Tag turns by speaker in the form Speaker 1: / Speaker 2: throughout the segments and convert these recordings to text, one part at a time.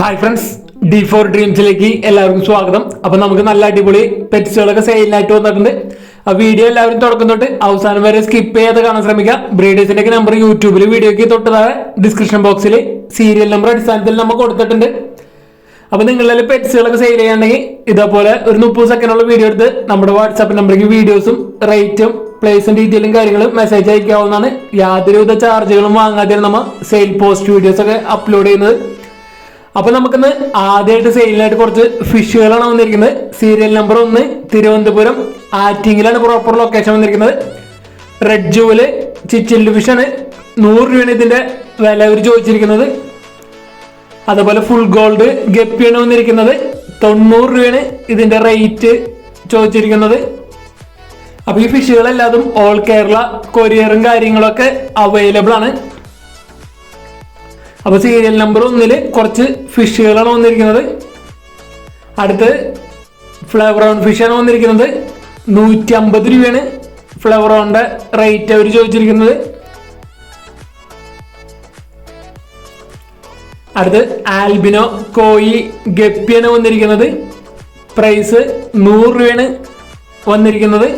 Speaker 1: Hi friends D four ഡ്രീംസിലേക്ക് എല്ലാവർക്കും സ്വാഗതം. അപ്പൊ നമുക്ക് നല്ല അടിപൊളി പെറ്റ്സുകളൊക്കെ സെയിലിനായിട്ട് വന്നിട്ടുണ്ട്. ആ വീഡിയോ എല്ലാവരും തുടക്കം തൊട്ട് അവസാനം വരെ സ്കിപ്പ് ചെയ്യാതെ കാണാൻ ശ്രമിക്കുക. ബ്രീഡേഴ്സിന്റെ നമ്പർ യൂട്യൂബിൽ വീഡിയോക്ക് തൊട്ട് താഴെ ഡിസ്ക്രിപ്ഷൻ ബോക്സിൽ സീരിയൽ നമ്പർ അടിസ്ഥാനത്തിൽ നമ്മൾ കൊടുത്തിട്ടുണ്ട്. അപ്പൊ നിങ്ങളിൽ പെറ്റ്സുകളൊക്കെ സെയിൽ ചെയ്യാണ്ടെങ്കിൽ ഇതേപോലെ ഒരു മുപ്പത് സെക്കൻഡുള്ള വീഡിയോ എടുത്ത് നമ്മുടെ വാട്സാപ്പ് നമ്പറിലേക്ക് വീഡിയോസും റേറ്റും പ്ലേസും ഡീറ്റെയിലും കാര്യങ്ങളും മെസ്സേജ് അയക്കാവുന്നതാണ്. യാതൊരുവിധ ചാർജുകളും വാങ്ങാതെ നമ്മൾ സെയിൽ പോസ്റ്റ് വീഡിയോസ് ഒക്കെ അപ്ലോഡ് ചെയ്യുന്നത്. അപ്പൊ നമുക്കിന്ന് ആദ്യമായിട്ട് സെയിലിനായിട്ട് കുറച്ച് ഫിഷുകളാണ് വന്നിരിക്കുന്നത്. സീരിയൽ നമ്പർ ഒന്ന് തിരുവനന്തപുരം ആറ്റിങ്ങിലാണ് പ്രോപ്പർ ലൊക്കേഷൻ വന്നിരിക്കുന്നത്. റെഡ് ജൂവൽ ചിച്ചിൽഡ് ഫിഷാണ് നൂറ് രൂപയാണ് ഇതിന്റെ വില അവർ ചോദിച്ചിരിക്കുന്നത്. അതുപോലെ ഫുൾ ഗോൾഡ് ഗപ്പിയാണ് വന്നിരിക്കുന്നത്. തൊണ്ണൂറ് രൂപയാണ് ഇതിന്റെ റേറ്റ് ചോദിച്ചിരിക്കുന്നത്. അപ്പൊ ഈ ഫിഷുകളെല്ലാതും ഓൾ കേരള കൊറിയറും കാര്യങ്ങളൊക്കെ അവൈലബിൾ ആണ്. അപ്പൊ സീരിയൽ നമ്പർ ഒന്നിൽ കുറച്ച് ഫിഷുകളാണ് വന്നിരിക്കുന്നത്. അടുത്ത് ഫ്ലവർ ഓൺ ഫിഷാണ് വന്നിരിക്കുന്നത്. നൂറ്റി അമ്പത് രൂപയാണ് ഫ്ലവർ ഓണിന്റെ റേറ്റ് അവർ ചോദിച്ചിരിക്കുന്നത്. അടുത്ത് ആൽബിനോ കോയി ഗപ്പിയാണ് വന്നിരിക്കുന്നത്. പ്രൈസ് നൂറ് രൂപയാണ് വന്നിരിക്കുന്നത്.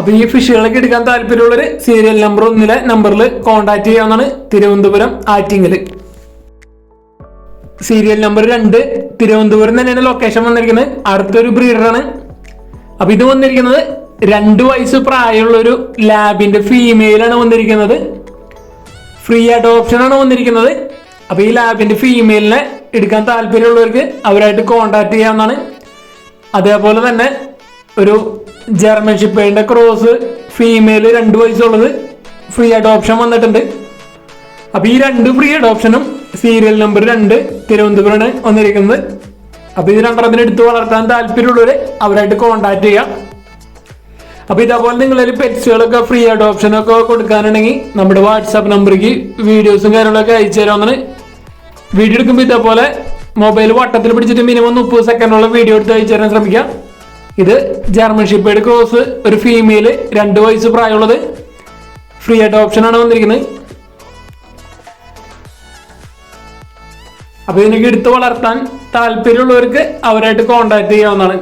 Speaker 1: അപ്പൊ ഈ ഫിഷുകളൊക്കെ എടുക്കാൻ താല്പര്യമുള്ളവര് സീരിയൽ നമ്പർ ഒന്നിലെ നമ്പറിൽ കോൺടാക്ട് ചെയ്യാവുന്നതാണ് തിരുവനന്തപുരം ആറ്റിങ്ങിൽ. സീരിയൽ നമ്പർ രണ്ട് തിരുവനന്തപുരം തന്നെയാണ് ലൊക്കേഷൻ വന്നിരിക്കുന്നത്. അടുത്തൊരു ബ്രീഡറാണ് അപ്പൊ ഇത് വന്നിരിക്കുന്നത് രണ്ട് വയസ്സ് പ്രായമുള്ള ഒരു ലാബിന്റെ ഫീമെയിലാണ് വന്നിരിക്കുന്നത്. ഫ്രീ അഡോപ്ഷൻ ആണ് വന്നിരിക്കുന്നത്. അപ്പൊ ഈ ലാബിന്റെ ഫീമെയിലിനെ എടുക്കാൻ താല്പര്യമുള്ളവർക്ക് അവരായിട്ട് കോണ്ടാക്ട് ചെയ്യാവുന്നതാണ്. അതേപോലെ തന്നെ ഒരു ജർമ്മൻ ഷിപ്പേഡിന്റെ ക്രോസ് ഫീമെയിൽ രണ്ട് വയസ്സുള്ളത് ഫ്രീ അഡോപ്ഷൻ വന്നിട്ടുണ്ട്. അപ്പൊ ഈ രണ്ട് ഫ്രീ അഡോപ്ഷനും സീരിയൽ നമ്പർ രണ്ട് തിരുവനന്തപുരമാണ് വന്നിരിക്കുന്നത്. അപ്പൊ ഇത് രണ്ടെണ്ണത്തിന് എടുത്ത് വളർത്താൻ താല്പര്യമുള്ളവർ അവരായിട്ട് കോണ്ടാക്ട് ചെയ്യാം. അപ്പൊ ഇതേപോലെ നിങ്ങളൊരു പെറ്റ്സുകളൊക്കെ ഫ്രീ ആയിട്ട് ഓപ്ഷനൊക്കെ കൊടുക്കാനുണ്ടെങ്കിൽ നമ്മുടെ വാട്സാപ്പ് നമ്പറിലേക്ക് വീഡിയോസും കാര്യങ്ങളൊക്കെ അയച്ചു തരാമെന്നാണ് വീഡിയോ എടുക്കുമ്പോൾ ഇതേപോലെ മൊബൈൽ വട്ടത്തിൽ പിടിച്ചിട്ട് മിനിമം മുപ്പത് സെക്കൻഡുള്ള വീഡിയോ എടുത്ത് അയച്ചു തരാൻ ശ്രമിക്കാം. ഇത് ജർമ്മൻ ഷിപ്പേഡ് ക്രോസ് ഒരു ഫീമെയിൽ രണ്ട് വയസ്സ് പ്രായമുള്ളത്. ഫ്രീ ആയിട്ട് ഓപ്ഷനാണ് വന്നിരിക്കുന്നത്. അപ്പൊ ഇതിനൊക്കെ എടുത്ത് വളർത്താൻ താല്പര്യമുള്ളവർക്ക് അവരായിട്ട് കോണ്ടാക്ട് ചെയ്യാവുന്നതാണ്.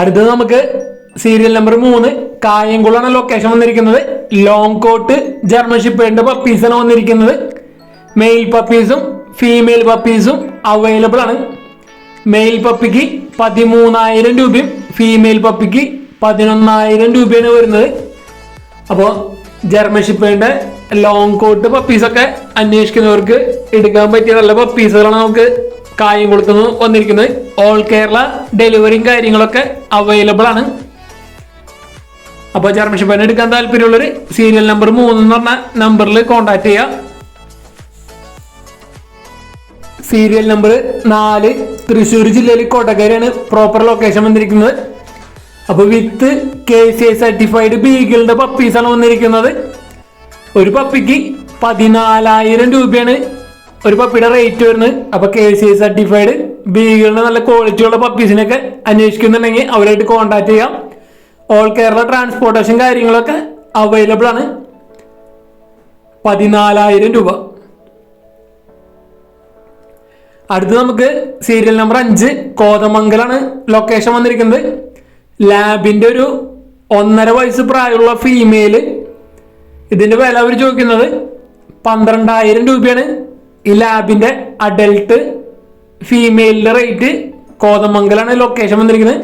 Speaker 1: അടുത്തത് നമുക്ക് സീരിയൽ നമ്പർ മൂന്ന് കായംകുളമാണ് ലൊക്കേഷൻ വന്നിരിക്കുന്നത്. ലോങ് കോട്ട് ജർമ്മൻ ഷിപ്പേഡിന്റെ പപ്പീസാണ് വന്നിരിക്കുന്നത്. മെയിൽ പപ്പീസും ഫീമെയിൽ പപ്പീസും അവൈലബിൾ ആണ്. മെയിൽ പപ്പിക്ക് പതിമൂന്നായിരം രൂപയും ഫീമെയിൽ പപ്പിക്ക് പതിനൊന്നായിരം രൂപയാണ് വരുന്നത്. അപ്പോൾ ജർമ്മൻ ഷിപ്പേഡിന്റെ ലോങ് കോട്ട് പപ്പീസൊക്കെ അന്വേഷിക്കുന്നവർക്ക് എടുക്കാൻ പറ്റിയ നല്ല പപ്പീസുകളാണ് നമുക്ക് കായം കൊടുക്കുന്നു വന്നിരിക്കുന്നത്. ഓൾ കേരള ഡെലിവറിയും കാര്യങ്ങളൊക്കെ അവൈലബിൾ ആണ്. അപ്പോൾ ജർമ്മൻ എടുക്കാൻ താല്പര്യമുള്ളവർ സീരിയൽ നമ്പർ മൂന്ന് എന്ന് പറഞ്ഞ നമ്പറിൽ കോൺടാക്ട് ചെയ്യാം. സീരിയൽ നമ്പർ നാല് തൃശ്ശൂർ ജില്ലയിൽ കൊടകരയാണ് പ്രോപ്പർ ലൊക്കേഷൻ വന്നിരിക്കുന്നത്. അപ്പൊ with K C I certified ബീഗിളുടെ പപ്പീസാണ് വന്നിരിക്കുന്നത്. ഒരു പപ്പിക്ക് പതിനാലായിരം രൂപയാണ് ഒരു പപ്പിയുടെ റേറ്റ് വരുന്നത്. അപ്പൊ കെ സി ഐ സർട്ടിഫൈഡ് ബീഗിളിന് നല്ല ക്വാളിറ്റിയുള്ള പപ്പീസിനൊക്കെ അന്വേഷിക്കുന്നുണ്ടെങ്കിൽ അവരായിട്ട് കോൺടാക്ട് ചെയ്യാം. ഓൾ കേരള ട്രാൻസ്പോർട്ടേഷൻ കാര്യങ്ങളൊക്കെ അവൈലബിൾ ആണ്. പതിനാലായിരം രൂപ. അടുത്ത് നമുക്ക് സീരിയൽ നമ്പർ അഞ്ച് കോതമംഗലാണ് ലൊക്കേഷൻ വന്നിരിക്കുന്നത്. ലാബിന്റെ ഒരു ഒന്നര വയസ്സ് പ്രായമുള്ള ഫീമെയിൽ ഇതിന്റെ വില അവർ ചോദിക്കുന്നത് പന്ത്രണ്ടായിരം രൂപയാണ്. ഈ ലാബിന്റെ അഡൽട്ട് ഫീമെയിലിന്റെ റേറ്റ് കോതമംഗലാണ് ലൊക്കേഷൻ വന്നിരിക്കുന്നത്.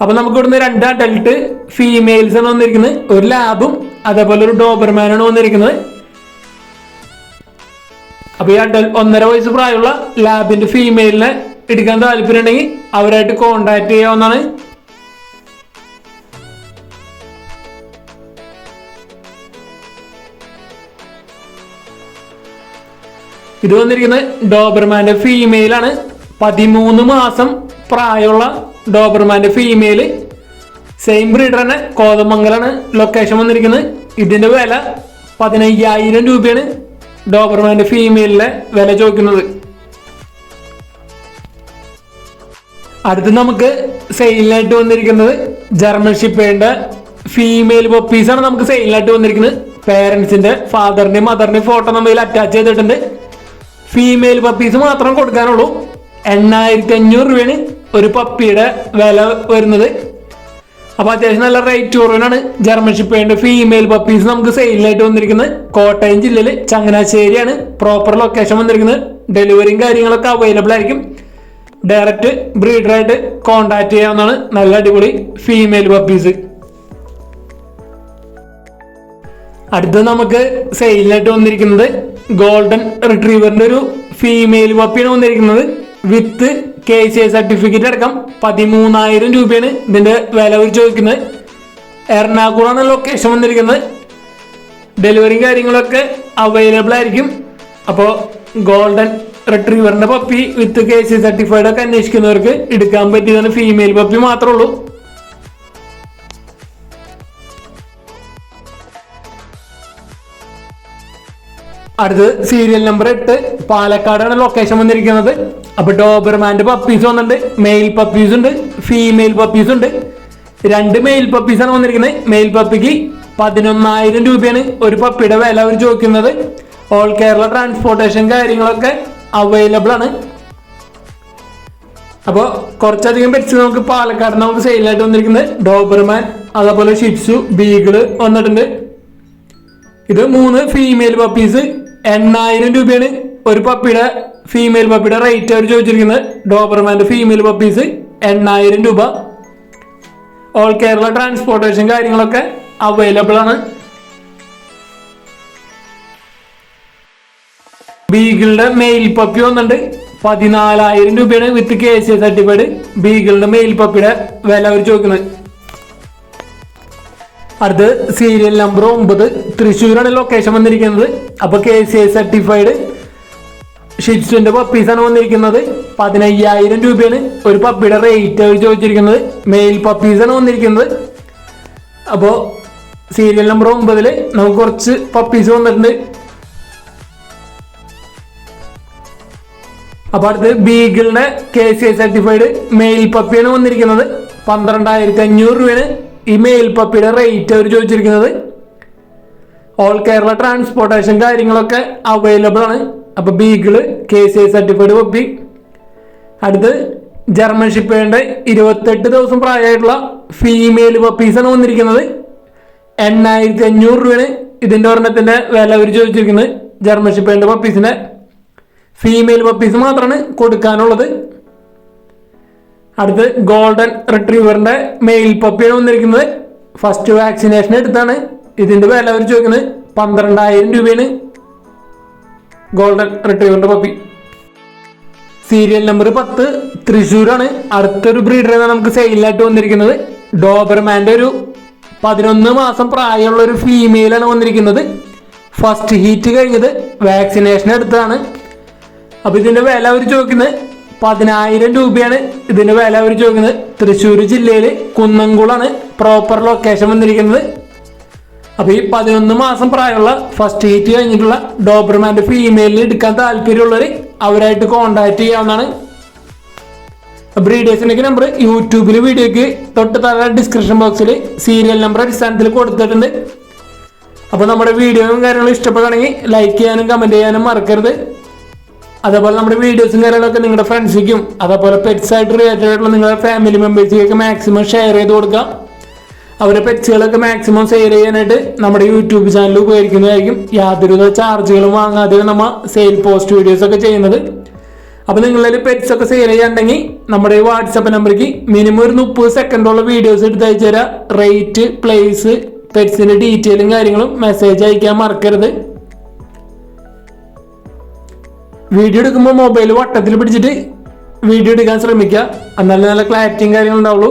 Speaker 1: അപ്പൊ നമുക്ക് ഇവിടുന്ന് രണ്ട് അഡൽട്ട് ഫീമെയിൽസ് ആണ് വന്നിരിക്കുന്നത്. ഒരു ലാബും അതേപോലെ ഒരു ഡോബർമാനാണ് വന്നിരിക്കുന്നത്. അപ്പൊ ഈ അഡൽ ഒന്നര വയസ്സ് പ്രായമുള്ള ലാബിന്റെ ഫീമെയിലിനെ എടുക്കാൻ താല്പര്യം ഉണ്ടെങ്കിൽ അവരായിട്ട് കോണ്ടാക്ട് ചെയ്യാവുന്നതാണ്. ഇത് വന്നിരിക്കുന്നത് ഡോബർമാന്റെ ഫീമെയിലാണ് പതിമൂന്ന് മാസം പ്രായമുള്ള ഡോബർമാന്റെ ഫീമെയിൽ സെയിം ബ്രീഡർ തന്നെ കോതമംഗലാണ് ലൊക്കേഷൻ വന്നിരിക്കുന്നത്. ഇതിന്റെ വില പതിനയ്യായിരം രൂപയാണ്. ഡോബർമാന്റെ ഫീമെയിലിലെ വില ചോദിക്കുന്നത്. അടുത്ത് നമുക്ക് സെയിലിനായിട്ട് വന്നിരിക്കുന്നത് ജർമ്മൻ ഷിപ്പേന്റെ ഫീമെയിൽ പപ്പീസാണ് നമുക്ക് സെയിലായിട്ട് വന്നിരിക്കുന്നത്. പേരൻസിന്റെ ഫാദറിന്റെയും മദറിന്റെയും ഫോട്ടോ നമ്മൾ അറ്റാച്ച് ചെയ്തിട്ടുണ്ട്. ഫീമെയിൽ പപ്പീസ് മാത്രം കൊടുക്കാനുള്ളൂ. എണ്ണായിരത്തി അഞ്ഞൂറ് രൂപയാണ് ഒരു പപ്പിയുടെ വില വരുന്നത്. അപ്പൊ അത്യാവശ്യം നല്ല റേറ്റ് കുറവിനാണ് ജർമ്മൻ ഷിപ്പേന്റെ ഫീമെയിൽ പപ്പീസ് നമുക്ക് സെയിലായിട്ട് വന്നിരിക്കുന്നത്. കോട്ടയം ജില്ലയിൽ ചങ്ങനാശ്ശേരിയാണ് പ്രോപ്പർ ലൊക്കേഷൻ വന്നിരിക്കുന്നത്. ഡെലിവറിയും കാര്യങ്ങളൊക്കെ അവൈലബിൾ ആയിരിക്കും. ഡയറക്റ്റ് ബ്രീഡറായിട്ട് കോണ്ടാക്ട് ചെയ്യാവുന്നതാണ്. നല്ല അടിപൊളി ഫീമെയിൽ പപ്പീസ് അടുത്ത് നമുക്ക് സെയിലിനായിട്ട് വന്നിരിക്കുന്നത് ഗോൾഡൻ റിട്രീവറിന്റെ ഒരു ഫീമെയിൽ പപ്പിയാണ് വന്നിരിക്കുന്നത്. With K C I certificate അടക്കം പതിമൂന്നായിരം രൂപയാണ് ഇതിന്റെ വില അവർ ചോദിക്കുന്നത്. എറണാകുളമാണ് ലൊക്കേഷൻ വന്നിരിക്കുന്നത്. ഡെലിവറിയും കാര്യങ്ങളൊക്കെ അവൈലബിൾ ആയിരിക്കും. അപ്പോൾ golden റിട്രീവറിന്റെ puppy with K C certified ഒക്കെ അന്വേഷിക്കുന്നവർക്ക് എടുക്കാൻ പറ്റിയതാണ് ഫീമെയിൽ പപ്പി മാത്രമേ ഉള്ളൂ. അടുത്ത് സീരിയൽ നമ്പർ എട്ട്. പാലക്കാടാണ് ലൊക്കേഷൻ വന്നിരിക്കുന്നത്. അപ്പൊ ഡോബർമാന്റെ പപ്പീസ് വന്നിട്ടുണ്ട്. മെയിൽ പപ്പീസ് ഉണ്ട്. ഫീമെയിൽ പപ്പീസ് ഉണ്ട്. രണ്ട് മെയിൽ പപ്പീസ് ആണ് വന്നിരിക്കുന്നത്. മെയിൽ പപ്പിക്ക് പതിനൊന്നായിരം രൂപയാണ് ഒരു പപ്പിയുടെ വില അവർ ചോദിക്കുന്നത്. ഓൾ കേരള ട്രാൻസ്പോർട്ടേഷൻ കാര്യങ്ങളൊക്കെ അവൈലബിൾ ആണ്. അപ്പോൾ കുറച്ചധികം പെറ്റ്സ് നമുക്ക് പാലക്കാട് നമുക്ക് സെയിലായിട്ട് വന്നിരിക്കുന്നത്. ഡോബർമാൻ അതേപോലെ ഷിപ്സു ബീഗിൾ വന്നിട്ടുണ്ട്. ഇത് മൂന്ന് ഫീമെയിൽ പപ്പീസ് എണ്ണായിരം രൂപയാണ്. ഒരു പപ്പിയുടെ ഫീമെയിൽ പപ്പിയുടെ റേറ്റ് അവർ ചോദിച്ചിരിക്കുന്നത്. ഡോബർമാന്റെ ഫീമെയിൽ പപ്പീസ് എണ്ണായിരം രൂപ. ഓൾ കേരള ട്രാൻസ്പോർട്ടേഷൻ കാര്യങ്ങളൊക്കെ അവൈലബിൾ ആണ്. ബീഗിളുടെ മെയിൽ പപ്പി വന്നിട്ടുണ്ട്. പതിനാലായിരം രൂപയാണ് വിത്ത് കെ സി സർട്ടിഫൈഡ് ബീഗിളുടെ മെയിൽ പപ്പിയുടെ വില അവർ ചോദിക്കുന്നത്. അടുത്ത് സീരിയൽ നമ്പർ ഒമ്പത്. തൃശ്ശൂരാണ് ലൊക്കേഷൻ വന്നിരിക്കുന്നത്. അപ്പൊ കെ സി സർട്ടിഫൈഡ് ഷിറ്റ്സുവിന്റെ പപ്പീസാണ് വന്നിരിക്കുന്നത്. പതിനയ്യായിരം രൂപയാണ് ഒരു പപ്പിയുടെ റേറ്റ് ചോദിച്ചിരിക്കുന്നത്. മെയിൽ പപ്പീസാണ് വന്നിരിക്കുന്നത്. അപ്പോൾ സീരിയൽ നമ്പർ ഒമ്പതിൽ നമുക്ക് കുറച്ച് പപ്പീസ് വന്നിട്ടുണ്ട്. അപ്പൊ അടുത്ത് ബീഗിളിന്റെ K C I certified male പപ്പിയാണ് വന്നിരിക്കുന്നത്. പന്ത്രണ്ടായിരത്തി അഞ്ഞൂറ് രൂപയാണ് ഈ മെയിൽ പപ്പിയുടെ റേറ്റ് അവർ ചോദിച്ചിരിക്കുന്നത്. ഓൾ കേരള ട്രാൻസ്പോർട്ടേഷൻ കാര്യങ്ങളൊക്കെ അവൈലബിൾ ആണ്. അപ്പൊ beagle K C I certified puppy അടുത്ത് ജർമ്മൻ വേണ്ട ഇരുപത്തെട്ട് ദിവസം പ്രായമായിട്ടുള്ള ഫീമെയിൽ പപ്പീസാണ് വന്നിരിക്കുന്നത്. എണ്ണായിരത്തി അഞ്ഞൂറ് രൂപയാണ് ഇതിന്റെ ഒരെണ്ണത്തിന്റെ വില അവർ ചോദിച്ചിരിക്കുന്നത്. ജർമ്മൻ വേണ്ട പപ്പീസിന്റെ ഫീമെയിൽ പപ്പീസ് മാത്രമാണ് കൊടുക്കാനുള്ളത്. അടുത്ത് ഗോൾഡൻ റിട്രീവറിന്റെ മെയിൽ പപ്പിയാണ് വന്നിരിക്കുന്നത്. ഫസ്റ്റ് വാക്സിനേഷൻ എടുത്താണ്. ഇതിന്റെ വില അവർ ചോദിക്കുന്നത് പന്ത്രണ്ടായിരം രൂപയാണ്. ഗോൾഡൻ റിട്രീവറിന്റെ പപ്പി സീരിയൽ നമ്പർ പത്ത് തൃശ്ശൂരാണ്. അടുത്തൊരു ബ്രീഡറാണ് നമുക്ക് സെയിലായിട്ട് വന്നിരിക്കുന്നത്. ഡോബർമാന്റെ ഒരു പതിനൊന്ന് മാസം പ്രായമുള്ള ഒരു ഫീമെയിലാണ് വന്നിരിക്കുന്നത്. ഫസ്റ്റ് ഹീറ്റ് കഴിഞ്ഞത് വാക്സിനേഷൻ എടുത്തതാണ്. അപ്പോൾ ഇതിന്റെ വില അവർ ചോദിക്കുന്നത് പതിനായിരം രൂപയാണ്. ഇതിന്റെ വില അവർ ചോദിക്കുന്നത് തൃശ്ശൂർ ജില്ലയിൽ കുന്നംകുളാണ്. പ്രോപ്പർ ലൊക്കേഷൻ വന്നിരിക്കുന്നത്. അപ്പൊ ഈ പതിനൊന്ന് മാസം പ്രായമുള്ള ഫസ്റ്റ് ഹീറ്റ് കഴിഞ്ഞിട്ടുള്ള ഡോബർമാന്റെ ഫീമെയിലിന് എടുക്കാൻ താല്പര്യമുള്ളവർ അവരായിട്ട് കോണ്ടാക്ട് ചെയ്യാവുന്നതാണ്. ബ്രീഡേഴ്സിനൊക്കെ നമ്പർ യൂട്യൂബിൽ വീഡിയോക്ക് തൊട്ട് താഴെ ഡിസ്ക്രിപ്ഷൻ ബോക്സിൽ സീരിയൽ നമ്പർ അടിസ്ഥാനത്തിൽ കൊടുത്തിട്ടുണ്ട്. അപ്പോൾ നമ്മുടെ വീഡിയോയും കാര്യങ്ങളും ഇഷ്ടപ്പെടുകയാണെങ്കിൽ ലൈക്ക് ചെയ്യാനും കമന്റ് ചെയ്യാനും മറക്കരുത്. അതേപോലെ നമ്മുടെ വീഡിയോസും കാര്യങ്ങളൊക്കെ നിങ്ങളുടെ ഫ്രണ്ട്സിക്കും അതേപോലെ പെറ്റ്സ് ആയിട്ട് റിലേറ്റഡ് ആയിട്ടുള്ള നിങ്ങളുടെ ഫാമിലി മെമ്പേഴ്സിലേക്ക് മാക്സിമം ഷെയർ ചെയ്ത് കൊടുക്കുക. അവരുടെ പെറ്റ്സുകളൊക്കെ മാക്സിമം സെയിൽ ചെയ്യാനായിട്ട് നമ്മുടെ യൂട്യൂബ് ചാനൽ ഉപകരിക്കുന്നതായിരിക്കും യാതൊരുവിധ ചാർജുകളും വാങ്ങാതെ നമ്മൾ സെയിൽ പോസ്റ്റ് വീഡിയോസ് ഒക്കെ ചെയ്യുന്നത്. അപ്പോൾ നിങ്ങളൊരു പെറ്റ്സ് ഒക്കെ സെയിൽ ചെയ്യാണ്ടെങ്കിൽ നമ്മുടെ ഈ വാട്സപ്പ് നമ്പറിലേക്ക് മിനിമം ഒരു മുപ്പത് സെക്കൻഡുള്ള വീഡിയോസ് എടുത്ത് അയച്ചു തരാം. റേറ്റ് പ്ലേസ് പെറ്റ്സിന്റെ ഡീറ്റെയിലും കാര്യങ്ങളും മെസ്സേജ് അയക്കാൻ മറക്കരുത്. വീഡിയോ എടുക്കുമ്പോൾ മൊബൈൽ വട്ടത്തിൽ പിടിച്ചിട്ട് വീഡിയോ എടുക്കാൻ ശ്രമിക്കുക. എന്നാലും നല്ല ക്ലാരിറ്റിയും കാര്യങ്ങളും ഉണ്ടാവുള്ളൂ.